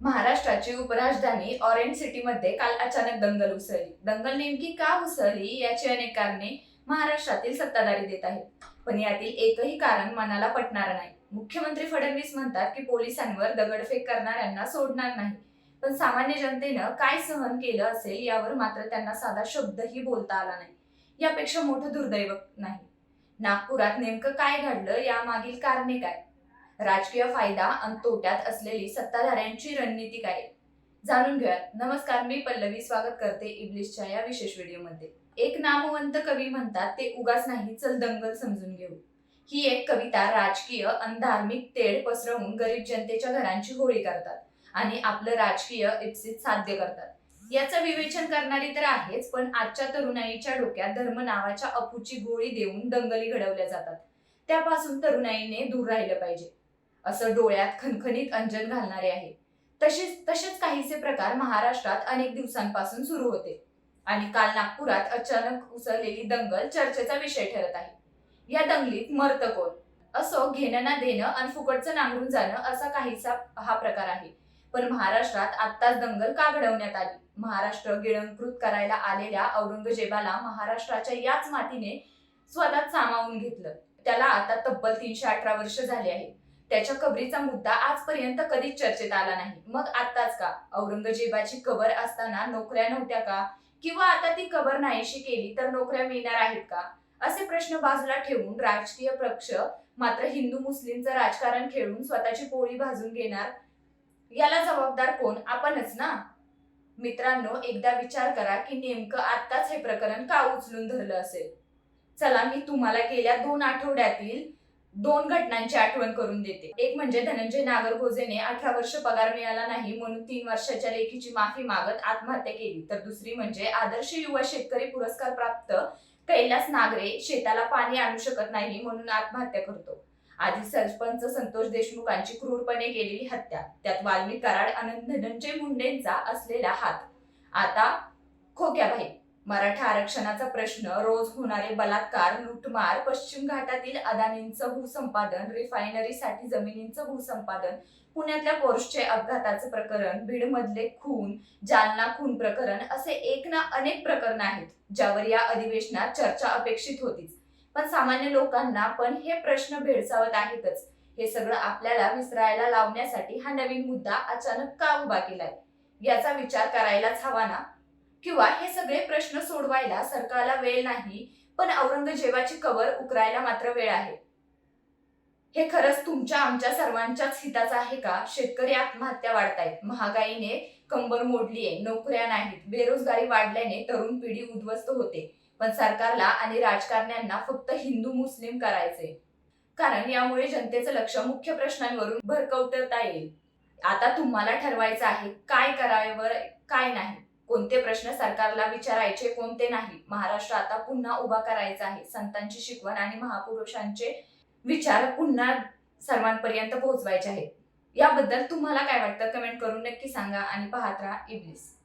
महाराष्ट्राची उपराजधानी ऑरेंज सिटीमध्ये काल अचानक दंगल उसळली. दंगल नेमकी का उसळली याची अनेक कारणे महाराष्ट्रातील सत्ताधारी देत आहेत. पण यातील एकही कारण मनाला पटणार नाही. मुख्यमंत्री फडणवीस म्हणतात की पोलिसांवर दगडफेक करणाऱ्यांना सोडणार नाही. पण सामान्य जनतेनं काय सहन केलं असेल यावर मात्र त्यांना साधा शब्दही बोलता आला नाही. यापेक्षा मोठं दुर्दैव नाही. नागपुरात नेमकं काय घडलं यामागील कारणे काय? राजकीय फायदा आणि तोट्यात असलेली सत्ताधाऱ्यांची रणनीती काय? जाणून घेऊयात नमस्कार मी पल्लवी. स्वागत करते इब्लिशच्या या विशेष व्हिडिओमध्ये. एक नामवंत कवी म्हणतात ते उगाच नाही चल दंगल समजून घेऊ. ही एक कविता राजकीय आणि धार्मिक तेढ पसरवून गरीब जनतेच्या घरांची होळी करतात आणि आपलं राजकीय इप्सित साध्य करतात. याचं विवेचन करणारी तर आहेच पण आजच्या तरुणाईच्या डोक्यात धर्म नावाच्या अपूची गोळी देऊन दंगली घडवल्या जातात. त्यापासून तरुणाईने दूर राहिलं पाहिजे. असं डोळ्यात खणखणीत अंजन घालणारे आहे. तसेच तसेच काहीसे प्रकार महाराष्ट्रात अनेक दिवसांपासून सुरू होते. आणि काल नागपुरात अचानक उसळलेली दंगल चर्चेचा विषय ठरत आहे. या दंगलीत मर्त कोण? असो घेणं ना देणं आणि फुकटचं नांगरून जाणं असा काहीसा हा प्रकार आहे. पण महाराष्ट्रात आत्ताच दंगल का घडवण्यात आली? महाराष्ट्र गिळंकृत करायला आलेल्या औरंगजेबाला महाराष्ट्राच्या याच मातीने स्वतः सामावून घेतलं. त्याला आता तब्बल तीनशे अठरा वर्ष झाले आहे त्याच्या कबरीचा मुद्दा आजपर्यंत कधीच चर्चेत आला नाही. मग आताच का? औरंगजेबाची कबर असताना नोकऱ्या नव्हत्या का? किंवा आता ती कबर नाहीशी केली तर नोकऱ्या मिळणार आहेत का? असे प्रश्न बाजूला ठेवून राजकीय पक्ष मात्र हिंदू मुस्लिमचं राजकारण खेळून स्वतःची पोळी भाजून घेणार याला जबाबदार कोण? आपणच ना? मित्रांनो एकदा विचार करा की नेमकं आत्ताच हे प्रकरण का उचलून धरलं असेल? चला मी तुम्हाला गेल्या दोन आठवड्यातील दोन घटनांची आठवण करून देते. एक म्हणजे धनंजय नागरगोजेने अठरा वर्ष पगार मिळाला नाही म्हणून तीन वर्षाच्या लेखीची माफी मागत आत्महत्या केली. तर दुसरी म्हणजे आदर्श युवा शेतकरी पुरस्कार प्राप्त कैलास नागरे शेताला पाणी आणू शकत नाही म्हणून आत्महत्या करतो. आधी सरपंच संतोष देशमुखांची क्रूरपणे केलेली हत्या. त्यात वाल्मिक कराड आणि धनंजय मुंडेंचा असलेला हात. आता खोक्याबाई मराठा आरक्षणाचा प्रश्न रोज होणारे बलात्कार लुटमार पश्चिम घाटातील अदानींचं भूसंपादन रिफायनरीसाठी जमिनींचं भूसंपादन पुण्यातल्या पोर्सचे अपघाताचं प्रकरण बीडमधले खून जालना खून प्रकरण असे एक ना अनेक प्रकरण आहेत ज्यावर या अधिवेशनात चर्चा अपेक्षित होतीच. पण सामान्य लोकांना पण हे प्रश्न भेडसावत आहेतच. हे सगळं आपल्याला विसरायला लावण्यासाठी हा नवीन मुद्दा अचानक का उभा केलाय? याचा विचार करायलाच हवा ना? किंवा हे सगळे प्रश्न सोडवायला सरकारला वेळ नाही पण औरंगजेबाची कबर उकरायला मात्र वेळ आहे. हे खरंच तुमच्या आमच्या सर्वांच्याच हिताचं आहे का? शेतकरी आत्महत्या वाढतायत. महागाईने कंबर मोडली आहे नोकऱ्या नाहीत बेरोजगारी वाढल्याने तरुण पिढी उद्ध्वस्त होते. पण सरकारला आणि राजकारण्यांना फक्त हिंदू मुस्लिम करायचे कारण यामुळे जनतेचं लक्ष मुख्य प्रश्नांवरून भरकवता येईल. आता तुम्हाला ठरवायचं आहे काय करावं काय नाही? कोणते प्रश्न सरकारला विचारायचे कोणते नाही? महाराष्ट्र आता पुन्हा उभा करायचा आहे. संतांची शिकवण आणि महापुरुषांचे विचार पुन्हा सर्वांपर्यंत पोहोचवायचे आहेत. याबद्दल तुम्हाला काय वाटतं? कमेंट करून नक्की सांगा आणि पाहत राहा e इब्लिस